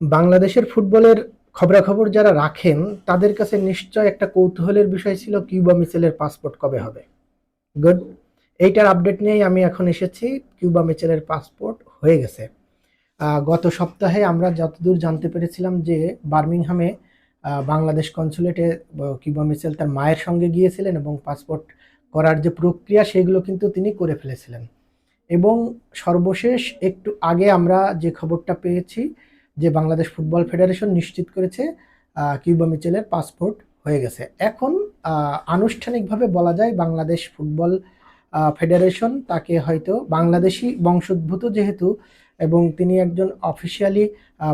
বাংলাদেশের ফুটবলের খবরাখবর যারা রাখেন, তাদের কাছে নিশ্চয় একটা কৌতূহলের বিষয় ছিল কিউবা মিচেলের পাসপোর্ট কবে হবে। গুড এইটার আপডেট নিয়েই আমি এখন এসেছি, কিউবা মিচেলের পাসপোর্ট হয়ে গেছে। গত সপ্তাহে আমরা যতদূর জানতে পেরেছিলাম যে বার্মিংহামে বাংলাদেশ কনসুলেটে কিউবা মিচেল তার মায়ের সঙ্গে গিয়েছিলেন এবং পাসপোর্ট করার যে প্রক্রিয়া, সেগুলো কিন্তু তিনি করে ফেলেছিলেন। এবং সর্বশেষ একটু আগে আমরা যে খবরটা পেয়েছি যে বাংলাদেশ ফুটবল ফেডারেশন নিশ্চিত করেছে কিউবা মিচেলের পাসপোর্ট হয়ে গেছে। এখন আনুষ্ঠানিকভাবে বলা যায় বাংলাদেশ ফুটবল ফেডারেশন তাকে হয়তো বাংলাদেশি বংশোদ্ভূত যেহেতু এবং তিনি একজন অফিসিয়ালি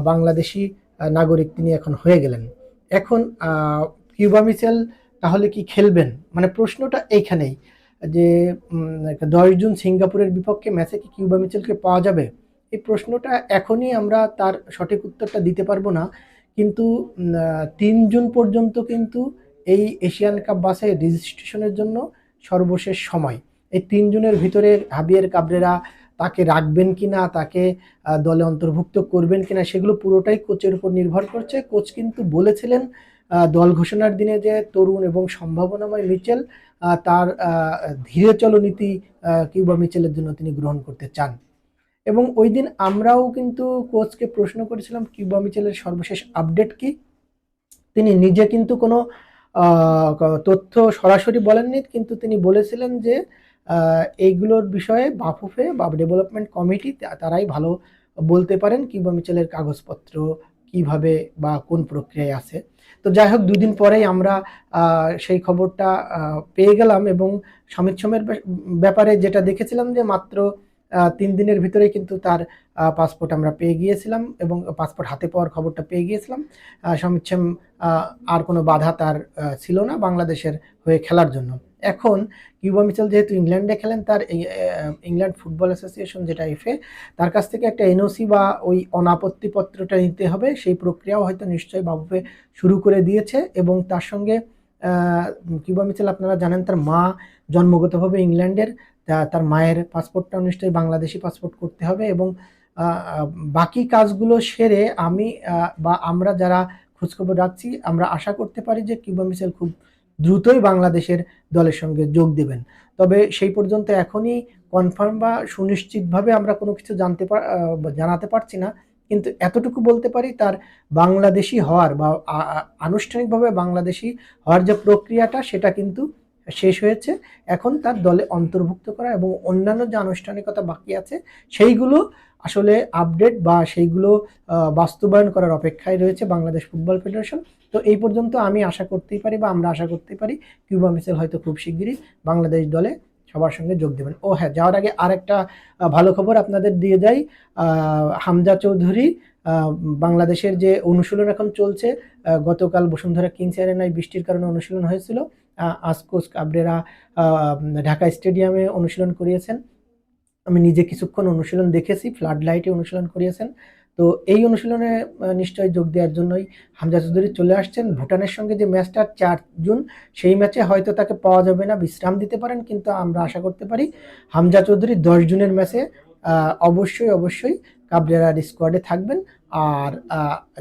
বাংলাদেশি নাগরিক তিনি এখন হয়ে গেলেন। এখন কিউবা মিচেল তাহলে কি খেলবেন? মানে প্রশ্নটা এইখানেই যে দশ জুন সিঙ্গাপুরের বিপক্ষে ম্যাচে কি কিউবা মিচেলকে পাওয়া যাবে? এই প্রশ্নটা এখনই আমরা তার সঠিক উত্তরটা দিতে পারব না। কিন্তু তিন জুন পর্যন্ত কিন্তু এই এশিয়ান কাপ বাসে রেজিস্ট্রেশনের জন্য সর্বশেষ সময়। এই তিন জুনের ভিতরে হাবিয়ের কাবরেরা তাকে রাখবেন কি না তাকে দলে অন্তর্ভুক্ত করবেন কিনা, সেগুলো পুরোটাই কোচের উপর নির্ভর করছে। কোচ কিন্তু বলেছিলেন দল ঘোষণার দিনে যে তরুণ এবং সম্ভাবনাময় মিচেল তার ধীরে চলো নীতি কিউবা মিচেলের জন্য তিনি গ্রহণ করতে চান। এবং ওই দিন আমরাও কিন্তু কোচকে প্রশ্ন করেছিলাম কিউবা মিচেলের সর্বশেষ আপডেট কি? তিনি নিজে কিন্তু কোনো তথ্য সরাসরি বলেননি, কিন্তু তিনি বলেছিলেন যে এইগুলোর বিষয়ে বাফুফে বা ডেভেলপমেন্ট কমিটি তারাই ভালো বলতে পারেন কিউবা মিচেলের কাগজপত্র কীভাবে বা কোন প্রক্রিয়ায় আছে। তো যাই হোক, দুদিন পরেই আমরা সেই খবরটা পেয়ে গেলাম এবং সমিত সোমের ব্যাপারে যেটা দেখেছিলাম যে মাত্র তিন দিনের ভিতরে কিন্তু তার পাসপোর্ট আমরা পেয়ে গিয়েছিলাম এবং পাসপোর্ট হাতে পাওয়ার খবরটা পেয়ে গিয়েছিলাম। আহ, সমিত সোম আহ, আর কোনো বাধা তার ছিল না বাংলাদেশের হয়ে খেলার জন্য। এখন কিউবা মিচেল যেহেতু ইংল্যান্ডে খেলেন তার ইংল্যান্ড ফুটবল অ্যাসোসিয়েশন যেটা এফএ তার কাছ থেকে একটা এনওসি বা ওই অনাপত্তি পত্রটা নিতে হবে। সেই প্রক্রিয়াও হয়তো নিশ্চয়ই বাবুফে শুরু করে দিয়েছে এবং তার সঙ্গে কিউবা মিচেল, আপনারা জানেন তার মা জন্মগতভাবে ইংল্যান্ডের তার মায়ের পাসপোর্টটা নিশ্চয়ই বাংলাদেশি পাসপোর্ট করতে হবে এবং বাকি কাজগুলো সেরে আমি বা আমরা যারা খোঁজখবর রাখছি, আমরা আশা করতে পারি যে কিউবা মিচেল খুব দ্রুতই বাংলাদেশের দলের সঙ্গে যোগ দেবেন। তবে সেই পর্যন্ত এখনই কনফার্ম বা সুনিশ্চিতভাবে আমরা কোনো কিছু জানতে জানাতে পারছি না। কিন্তু এতটুকু বলতে পারি তার বাংলাদেশি হওয়ার বা আনুষ্ঠানিকভাবে বাংলাদেশি হওয়ার যে প্রক্রিয়াটা সেটা কিন্তু শেষ হয়েছে। এখন তার দলে অন্তর্ভুক্ত করা এবং অন্যান্য যে আনুষ্ঠানিকতা বাকি আছে, সেইগুলো আসলে আপডেট বা সেইগুলো বাস্তবায়ন করার অপেক্ষায় রয়েছে বাংলাদেশ ফুটবল ফেডারেশন। তো এই পর্যন্ত আমি আশা করতেই পারি বা আমরা আশা করতেই পারি, কিউবা মিচেল হয়তো খুব শিগগিরই বাংলাদেশ দলে সবার সঙ্গে যোগ দেবেন। ও হ্যাঁ যাওয়ার আগে আরেকটা ভালো খবর আপনাদের দিয়ে যাই। হামজা চৌধুরী বাংলাদেশের যে অনুশীলন এখন চলছে গতকাল বসুন্ধরা কিংস অ্যারেনায় বৃষ্টির কারণে অনুশীলন হয়েছিল। আসকোস কাবরেরা ঢাকা স্টেডিয়ামে অনুশীলন করিয়েছেন। আমি নিজে কিছুক্ষণ অনুশীলন দেখেছি, ফ্লাড লাইটে অনুশীলন করিয়েছেন। তো এই অনুশীলনে আহ, নিশ্চয়ই যোগ দেওয়ার জন্যই হামজা চৌধুরী চলে আসছেন। ভুটানের সঙ্গে যে ম্যাচটা চার জুন সেই ম্যাচে হয়তো তাকে পাওয়া যাবে না বিশ্রাম দিতে পারেন কিন্তু আমরা আশা করতে পারি হামজা চৌধুরী দশ জুনের ম্যাচে অবশ্যই অবশ্যই কাবরেরার স্কোয়াডে থাকবেন। আর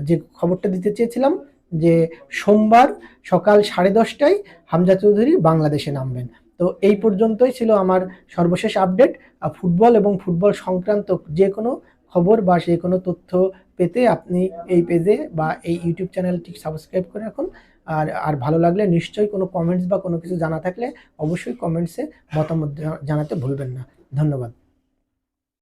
যে খবরটা দিতে চেয়েছিলাম যে সোমবার সকাল সাড়ে দশটায় হামজা চৌধুরী বাংলাদেশে নামবেন। তো এই পর্যন্তই ছিল আমার সর্বশেষ আপডেট ফুটবল এবং ফুটবল সংক্রান্ত যে কোনো খবর বা সেই কোনো তথ্য পেতে আপনি এই পেজে বা এই ইউটিউব চ্যানেলটি সাবস্ক্রাইব করে রাখুন। আর আর ভালো লাগলে নিশ্চয়ই কোনো কমেন্টস বা কোনো কিছু জানা থাকলে অবশ্যই কমেন্টসে মতামত জানাতে ভুলবেন না। ধন্যবাদ।